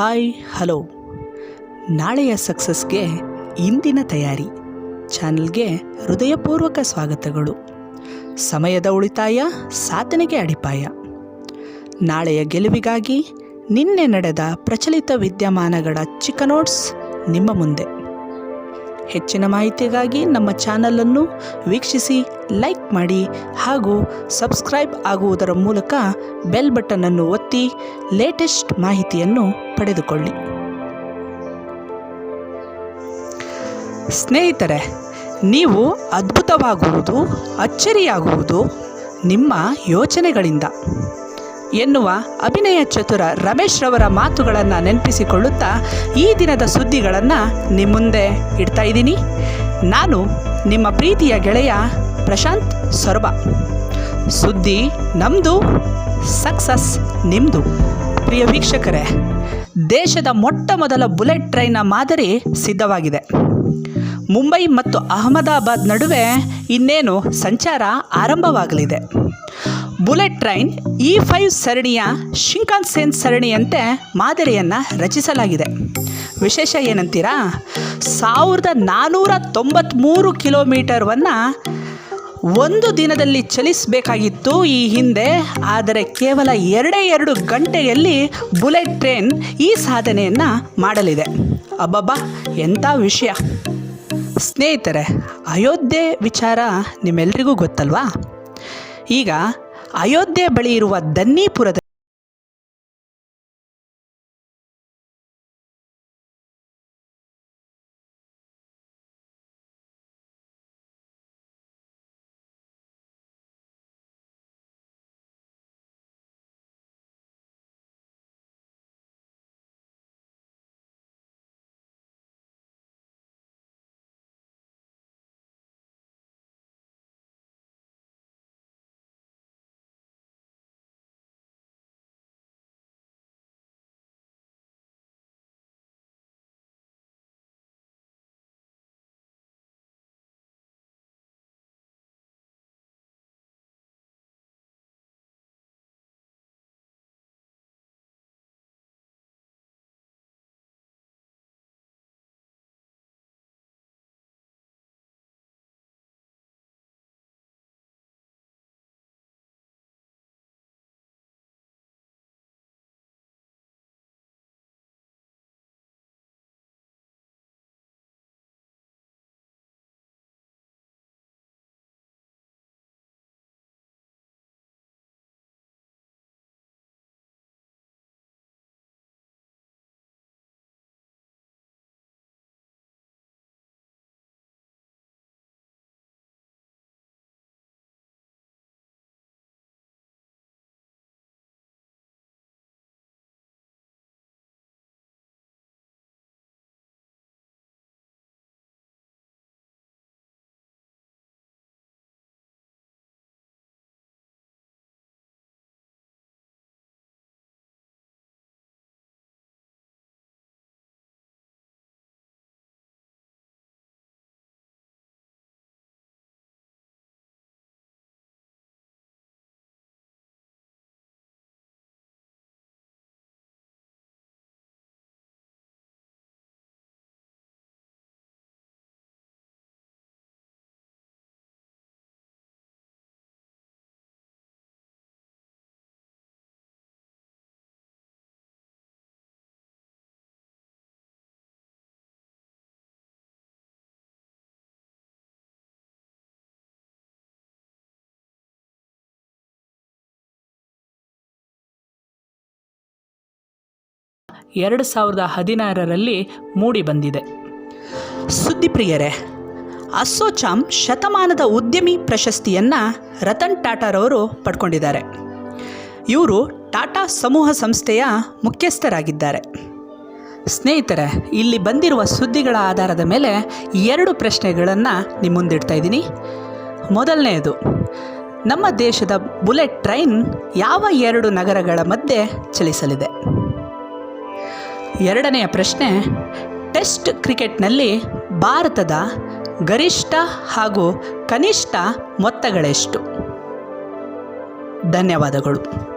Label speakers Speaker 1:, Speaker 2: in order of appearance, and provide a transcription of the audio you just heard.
Speaker 1: Hi, hello. ನಾಳೆಯ ಸಕ್ಸಸ್ಗೆ ಇಂದಿನ ತಯಾರಿ. ಚಾನಲ್ಗೆ ಹೃದಯಪೂರ್ವಕ ಸ್ವಾಗತಗಳು. ಸಮಯದ ಉಳಿತಾಯ, ಸಾಧನೆಗೆ ಅಡಿಪಾಯ. ನಾಳೆಯ ಗೆಲುವಿಗಾಗಿ ನಿನ್ನೆ ನಡೆದ ಪ್ರಚಲಿತ ವಿದ್ಯಮಾನಗಳ ಚಿಕ್ಕ ನೋಟ್ಸ್ ನಿಮ್ಮ ಮುಂದೆ. ಹೆಚ್ಚಿನ ಮಾಹಿತಿಗಾಗಿ ನಮ್ಮ ಚಾನಲನ್ನು ವೀಕ್ಷಿಸಿ, ಲೈಕ್ ಮಾಡಿ ಹಾಗೂ ಸಬ್ಸ್ಕ್ರೈಬ್ ಆಗುವುದರ ಮೂಲಕ ಬೆಲ್ ಬಟನನ್ನು ಒತ್ತಿ ಲೇಟೆಸ್ಟ್ ಮಾಹಿತಿಯನ್ನು ಪಡೆದುಕೊಳ್ಳಿ. ಸ್ನೇಹಿತರೆ, ನೀವು ಅದ್ಭುತವಾಗುವುದು, ಅಚ್ಚರಿಯಾಗುವುದು ನಿಮ್ಮ ಯೋಚನೆಗಳಿಂದ. ಎನ್ನುವ ಅಭಿನಯ ಚತುರ ರಮೇಶ್ ರವರ ಮಾತುಗಳನ್ನು ನೆನಪಿಸಿಕೊಳ್ಳುತ್ತಾ ಈ ದಿನದ ಸುದ್ದಿಗಳನ್ನು ನಿಮ್ಮ ಮುಂದೆ ಇಡ್ತಾ ಇದ್ದೀನಿ. ನಾನು ನಿಮ್ಮ ಪ್ರೀತಿಯ ಗೆಳೆಯ ಪ್ರಶಾಂತ್ ಸೊರಬ. ಸುದ್ದಿ ನಮ್ಮದು ಸಕ್ಸಸ್ ನಿಮ್ಮದು ಪ್ರಿಯ ವೀಕ್ಷಕರೇ, ದೇಶದ ಮೊಟ್ಟ ಮೊದಲ ಬುಲೆಟ್ ಟ್ರೈನ್ನ ಮಾದರಿ ಸಿದ್ಧವಾಗಿದೆ. ಮುಂಬೈ ಮತ್ತು ಅಹಮದಾಬಾದ್ ನಡುವೆ ಇನ್ನೇನು ಸಂಚಾರ ಆರಂಭವಾಗಲಿದೆ. ಬುಲೆಟ್ ಟ್ರೈನ್ ಇ ಫೈವ್ ಸರಣಿಯ ಶಿಂಕಾನ್ಸೇನ್ ಸರಣಿಯಂತೆ ಮಾದರಿಯನ್ನು ರಚಿಸಲಾಗಿದೆ. ವಿಶೇಷ ಏನಂತೀರಾ? ಸಾವಿರದ ನಾನ್ನೂರ ತೊಂಬತ್ತ್ಮೂರು ಕಿಲೋಮೀಟರ್ವನ್ನು ಒಂದು ದಿನದಲ್ಲಿ ಚಲಿಸಬೇಕಾಗಿತ್ತು ಈ ಹಿಂದೆ, ಆದರೆ ಕೇವಲ ಎರಡೇ ಎರಡು ಗಂಟೆಯಲ್ಲಿ ಬುಲೆಟ್ ಟ್ರೈನ್ ಈ ಸಾಧನೆಯನ್ನು ಮಾಡಲಿದೆ. ಅಬ್ಬಬ್ಬಾ, ಎಂಥ ವಿಷಯ. ಸ್ನೇಹಿತರೆ, ಅಯೋಧ್ಯೆ ವಿಚಾರ ನಿಮ್ಮೆಲ್ರಿಗೂ ಗೊತ್ತಲ್ವಾ? ಈಗ ಅಯೋಧ್ಯೆ ಬಳಿ ಇರುವ ದನ್ನಿಪುರದ ಎರಡು ಸಾವಿರದ ಹದಿನಾರರಲ್ಲಿ ಮೂಡಿಬಂದಿದೆ. ಸುದ್ದಿಪ್ರಿಯರೇ ಅಸೋಚಾಮ್ ಶತಮಾನದ ಉದ್ಯಮಿ ಪ್ರಶಸ್ತಿಯನ್ನು ರತನ್ ಟಾಟಾರವರು ಪಡ್ಕೊಂಡಿದ್ದಾರೆ. ಇವರು ಟಾಟಾ ಸಮೂಹ ಸಂಸ್ಥೆಯ ಮುಖ್ಯಸ್ಥರಾಗಿದ್ದಾರೆ. ಸ್ನೇಹಿತರೆ, ಇಲ್ಲಿ ಬಂದಿರುವ ಸುದ್ದಿಗಳ ಆಧಾರದ ಮೇಲೆ ಎರಡು ಪ್ರಶ್ನೆಗಳನ್ನು ನಿಮ್ಮ ಮುಂದಿಡ್ತಾ ಇದ್ದೀನಿ. ಮೊದಲನೆಯದು, ನಮ್ಮ ದೇಶದ ಬುಲೆಟ್ ಟ್ರೈನ್ ಯಾವ ಎರಡು ನಗರಗಳ ಮಧ್ಯೆ ಚಲಿಸಲಿದೆ? ಎರಡನೆಯ ಪ್ರಶ್ನೆ ಟೆಸ್ಟ್ ಕ್ರಿಕೆಟ್ನಲ್ಲಿ ಭಾರತದ ಗರಿಷ್ಠ ಹಾಗೂ ಕನಿಷ್ಠ ಮೊತ್ತಗಳೆಷ್ಟು? ಧನ್ಯವಾದಗಳು.